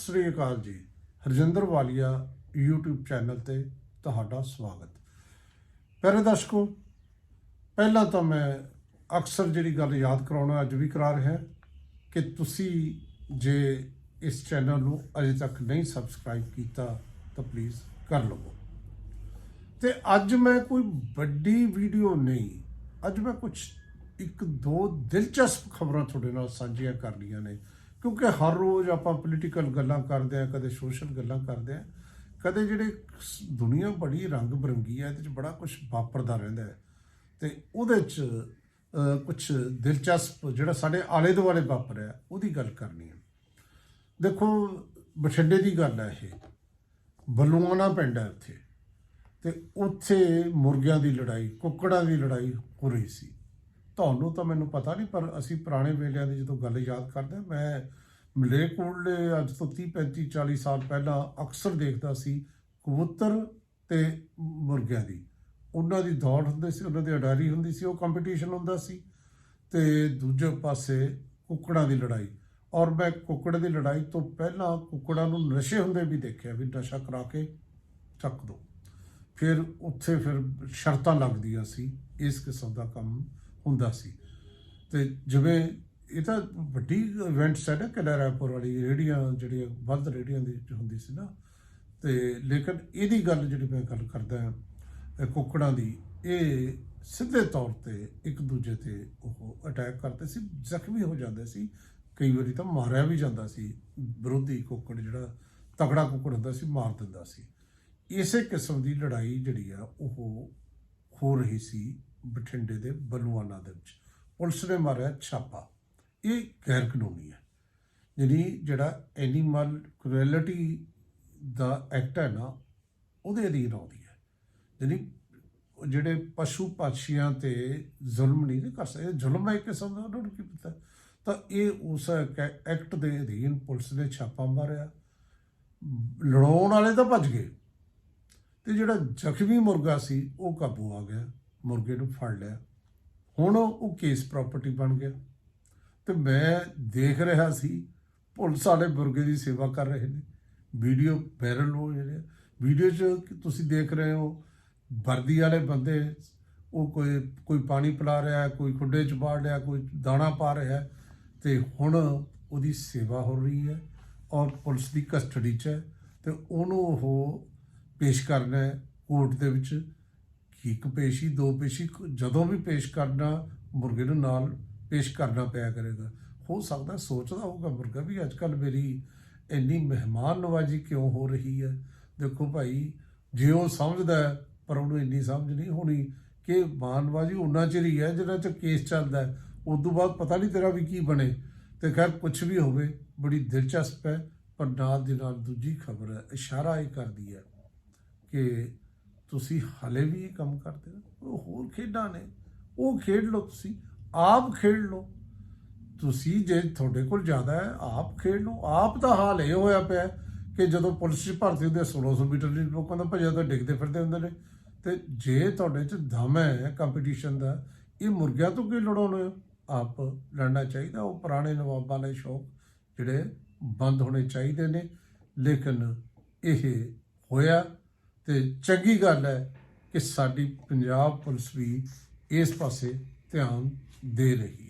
ਸ੍ਰੀ ਅਕਾਲ ਜੀ। ਹਰਜਿੰਦਰ ਵਾਲੀਆ, YouTube channel ਤੇ ਤੁਹਾਡਾ ਸਵਾਗਤ। ਪਿਆਰੇ ਦਰਸ਼ਕੋ, ਪਹਿਲਾਂ ਤਾਂ ਮੈਂ ਅਕਸਰ ਜਿਹੜੀ ਗੱਲ ਯਾਦ ਕਰਾਉਣਾ ਅੱਜ ਵੀ ਕਰਾ ਰਿਹਾ ਕਿ ਤੁਸੀਂ ਜੇ ਇਸ ਚੈਨਲ ਨੂੰ ਅਜੇ ਤੱਕ ਨਹੀਂ ਸਬਸਕ੍ਰਾਈਬ ਕੀਤਾ, ਤਾਂ ਪਲੀਜ਼ ਕਰ ਲਵੋ। ਤੇ ਅੱਜ ਮੈਂ ਕੋਈ ਵੱਡੀ ਵੀਡੀਓ ਨਹੀਂ, ਅੱਜ ਮੈਂ ਕੁਝ ਇੱਕ ਦੋ ਦਿਲਚਸਪ ਖਬਰਾਂ ਤੁਹਾਡੇ ਨਾਲ ਸਾਂਝੀਆਂ ਕਰਨੀਆਂ ਨੇ। ਕਿਉਂਕਿ ਹਰ ਰੋਜ਼ ਆਪਾਂ ਪੋਲੀਟੀਕਲ ਗੱਲਾਂ ਕਰਦੇ ਆ ਕਦੇ ਸੋਸ਼ਲ ਗੱਲਾਂ ਕਰਦੇ ਆ ਕਦੇ ਜਿਹੜੇ ਦੁਨੀਆ ਬੜੀ ਰੰਗ ਬਰੰਗੀ ਹੈ, ਇਹਦੇ ਚ ਬੜਾ ਕੁਝ ਵਾਪਰਦਾ ਰਹਿੰਦਾ ਹੈ। ਤੇ ਉਹਦੇ ਚ ਕੁਝ ਦਿਲਚਸਪ ਜਿਹੜਾ ਸਾਡੇ ਆਲੇ ਦੁਆਲੇ ਵਾਪਰਿਆ ਉਹਦੀ ਗੱਲ ਕਰਨੀ ਹੈ। ਦੇਖੋ, ਬਠਿੰਡੇ ਦੀ ਗੱਲ ਹੈ ਇਹ। ਬਲੂਆਣਾ ਪਿੰਡ ਹੈ ਉੱਥੇ ਤੇ ਉੱਥੇ ਮੁਰਗਿਆਂ ਦੀ ਲੜਾਈ, ਕੁੱਕੜਾਂ ਦੀ ਲੜਾਈ ਹੋ ਰਹੀ ਸੀ। ਤੁਹਾਨੂੰ ਤਾਂ ਮੈਨੂੰ ਪਤਾ ਨਹੀਂ ਪਰ ਅਸੀਂ ਪੁਰਾਣੇ ਵੇਲਿਆਂ ਦੀ ਜਦੋਂ ਗੱਲ ਯਾਦ ਕਰਦੇ ਹਾਂ, ਮੈਂ ਮਲੇਕੋਟਲੇ ਅੱਜ ਤੋਂ 30 35 40 ਸਾਲ ਪਹਿਲਾਂ ਅਕਸਰ ਦੇਖਦਾ ਸੀ ਕਬੂਤਰ ਤੇ ਮੁਰਗਿਆਂ ਦੀ। ਉਹਨਾਂ ਦੀ ਦੌੜ ਹੁੰਦੀ ਸੀ ਉਹਨਾਂ ਦੀ ਅਡਾਰੀ ਹੁੰਦੀ ਸੀ ਉਹ ਕੰਪੀਟੀਸ਼ਨ ਹੁੰਦਾ ਸੀ ਤੇ ਦੂਜੇ ਪਾਸੇ ਕੁੱਕੜਾਂ ਦੀ ਲੜਾਈ। ਔਰ ਮੈਂ ਕੁੱਕੜ ਦੀ ਲੜਾਈ ਤੋਂ ਪਹਿਲਾਂ ਕੁੱਕੜਾਂ ਨੂੰ ਨਸ਼ੇ ਹੁੰਦੇ ਵੀ ਦੇਖਿਆ ਵੀ ਨਸ਼ਾ ਕਰਾ ਕੇ ਚੱਕ ਦੋ। ਫਿਰ ਉੱਥੇ ਫਿਰ ਸ਼ਰਤਾਂ ਲੱਗਦੀਆਂ ਸੀ ਇਸ ਕਿਸਮ ਦਾ ਕੰਮ ਹੁੰਦਾ ਸੀ। ਤੇ ਜਿਵੇਂ ਇਹ ਤਾਂ ਵੱਡੀ ਇਵੈਂਟਸ ਹੈ ਨਾ ਕਿਲਾ ਰਾਏਪੁਰ ਵਾਲੀ ਰੇੜੀਆਂ ਜਿਹੜੀਆਂ, ਵੱਧ ਰੇੜੀਆਂ ਦੀ ਹੁੰਦੀ ਸੀ ਨਾ। ਤੇ ਲੇਕਿਨ ਇਹਦੀ ਗੱਲ ਜਿਹੜੀ ਮੈਂ ਗੱਲ ਕਰਦਾ ਕੁੱਕੜਾਂ ਦੀ, ਇਹ ਸਿੱਧੇ ਤੌਰ ਤੇ ਇੱਕ ਦੂਜੇ ਤੇ ਉਹ ਅਟੈਕ ਕਰਦੇ ਸੀ, ਜ਼ਖਮੀ ਹੋ ਜਾਂਦੇ ਸੀ। ਕਈ ਵਾਰੀ ਤਾਂ ਮਾਰਿਆ ਵੀ ਜਾਂਦਾ ਸੀ। ਵਿਰੋਧੀ ਕੁੱਕੜ ਜਿਹੜਾ, ਤਕੜਾ ਕੁੱਕੜ ਹੁੰਦਾ ਸੀ, ਮਾਰ ਦਿੰਦਾ ਸੀ। ਇਸੇ ਕਿਸਮ ਦੀ ਲੜਾਈ ਜਿਹੜੀ ਆ, ਉਹ ਹੋ ਰਹੀ ਸੀ। ਬਠਿੰਡੇ ਦੇ ਬਲੂਆਨਾ ਦੇ ਵਿੱਚ। ਪੁਲਿਸ ਨੇ ਮਾਰਿਆ ਛਾਪਾ। ਇਹ ਗੈਰ ਕਾਨੂੰਨੀ ਹੈ। ਯਾਨੀ ਜਿਹੜਾ ਐਨੀਮਲ ਕ੍ਰੂਐਲਿਟੀ ਦਾ ਐਕਟ ਹੈ ਨਾ, ਉਹਦੇ ਅਧੀਨ ਆਉਂਦੀ ਹੈ। ਯਾਨੀ ਜਿਹੜੇ ਪਸ਼ੂ ਪੰਛੀਆਂ ਤੇ ਜ਼ੁਲਮ ਨਹੀਂ ਕਰ ਸਕਦੇ ਜ਼ੁਲਮ ਹੈ ਇੱਕ ਕਿਸਮ ਦਾ, ਉਹਨਾਂ ਨੂੰ ਕੀ ਪਤਾ। ਤਾਂ ਇਹ ਉਸ ਐਕਟ ਦੇ ਅਧੀਨ ਪੁਲਿਸ ਨੇ ਛਾਪਾ ਮਾਰਿਆ। ਲੜਾਉਣ ਵਾਲੇ ਤਾਂ ਭੱਜ ਗਏ। ਤੇ ਜਿਹੜਾ ਜ਼ਖਮੀ ਮੁਰਗਾ ਸੀ, ਉਹ ਕਾਬੂ ਆ ਗਿਆ। ਮੁਰਗੇ ਨੂੰ ਫੜ ਲਿਆ। ਹੁਣ ਉਹ ਕੇਸ ਪ੍ਰਾਪਰਟੀ ਬਣ ਗਿਆ ਤੇ ਮੈਂ ਦੇਖ ਰਿਹਾ ਸੀ, ਪੁਲਿਸ ਵਾਲੇ ਮੁਰਗੇ ਦੀ ਸੇਵਾ ਕਰ ਰਹੇ ਨੇ। ਵੀਡੀਓ ਵਾਇਰਲ ਹੋ ਰਹੇ ਵੀਡੀਓ 'ਚ ਤੁਸੀਂ ਦੇਖ ਰਹੇ ਹੋ, ਵਰਦੀ ਵਾਲੇ ਬੰਦੇ, ਉਹ ਕੋਈ ਕੋਈ ਪਾਣੀ ਪਿਲਾ ਰਿਹਾ ਕੋਈ ਖੁੱਡੇ 'ਚ ਬਾੜ ਰਿਹਾ, ਕੋਈ ਦਾਣਾ ਪਾ ਰਿਹਾ ਹੈ ਤੇ ਹੁਣ ਉਹਦੀ ਸੇਵਾ ਹੋ ਰਹੀ ਹੈ ਔਰ ਪੁਲਿਸ ਦੀ ਕਸਟਡੀ 'ਚ ਹੈ ਤੇ ਉਹਨੂੰ ਉਹ ਪੇਸ਼ ਕਰਨਾ ਹੈ ਕੋਰਟ ਦੇ ਵਿੱਚ। ਇੱਕ ਪੇਸ਼ੀ, ਦੋ ਪੇਸ਼ੀ ਜਦੋਂ ਵੀ ਪੇਸ਼ ਕਰਨਾ ਮੁਰਗੇ ਨੂੰ ਨਾਲ ਪੇਸ਼ ਕਰਨਾ ਪਿਆ ਕਰੇਗਾ। ਹੋ ਸਕਦਾ ਸੋਚਦਾ ਹੋਊਗਾ ਮੁਰਗਾ ਵੀ ਅੱਜ ਕੱਲ ਮੇਰੀ ਇੰਨੀ ਮਹਿਮਾਨ ਨਵਾਜੀ ਕਿਉਂ ਹੋ ਰਹੀ ਹੈ? ਦੇਖੋ ਭਾਈ, ਜੇ ਉਹ ਸਮਝਦਾ ਪਰ ਉਹਨੂੰ ਇੰਨੀ ਸਮਝ ਨਹੀਂ ਹੋਣੀ ਕਿ ਮਾਨਵਾਜੀ ਉਹਨਾਂ 'ਚ ਹੀ ਹੈ ਜਿਹਨਾਂ ਚ ਕੇਸ ਚੱਲਦਾ ਹੈ। ਉਸ ਤੋਂ ਬਾਅਦ ਪਤਾ ਨਹੀਂ ਤੇਰਾ ਵੀ ਕੀ ਬਣੇ। ਤੇ ਖੈਰ ਕੁਝ ਵੀ ਹੋਵੇ, ਬੜੀ ਦਿਲਚਸਪ ਹੈ, ਪਰ ਨਾਲ ਦੀ ਨਾਲ ਦੂਜੀ ਖਬਰ ਹੈ, ਇਸ਼ਾਰਾ ਇਹ ਕਰਦੀ ਹੈ ਕਿ ਤੁਸੀਂ ਹਲੇ ਵੀ ਇਹ ਕੰਮ ਕਰਦੇ ਹੋ? ਹੋਰ ਖੇਡਾਂ ਨੇ। ਉਹ ਖੇਡ ਲਓ ਤੁਸੀਂ। ਆਪ ਖੇਡ ਲਓ। ਤੁਸੀਂ ਜੇ ਤੁਹਾਡੇ ਕੋਲ ਜ਼ਿਆਦਾ ਹੈ, ਆਪ ਖੇਡ ਲਓ। ਆਪ ਦਾ ਹਾਲ ਇਹ ਹੋਇਆ ਪਿਆ ਕਿ ਜਦੋਂ ਪੁਲਿਸ 'ਚ ਭਰਤੀ ਹੁੰਦੀ ਹੁੰਦੇ 1600 ਮੀਟਰ ਦੀ ਲੋਕਾਂ ਦਾ ਭੱਜਿਆ ਤਾਂ ਡਿੱਗਦੇ ਫਿਰਦੇ ਹੁੰਦੇ ਨੇ। ਤੇ ਜੇ ਤੁਹਾਡੇ 'ਚ ਦਮ ਹੈ ਕੰਪੀਟੀਸ਼ਨ ਦਾ, ਇਹ ਮੁਰਗਿਆਂ ਤੋਂ ਕੀ ਲੜਾਉਣੇ ਹੋ? ਆਪ ਲੜਨਾ ਚਾਹੀਦਾ। ਉਹ ਪੁਰਾਣੇ ਨਵਾਬਾਂ ਦੇ ਸ਼ੌਕ ਜਿਹੜੇ ਬੰਦ ਹੋਣੇ ਚਾਹੀਦੇ ਨੇ। ਲੇਕਿਨ ਇਹ ਹੋਇਆ। ਤੇ ਚੰਗੀ ਗੱਲ ਹੈ ਕਿ ਸਾਡੀ ਪੰਜਾਬ ਪੁਲਿਸ ਵੀ ਇਸ ਪਾਸੇ ਧਿਆਨ ਦੇ ਰਹੀ ਹੈ।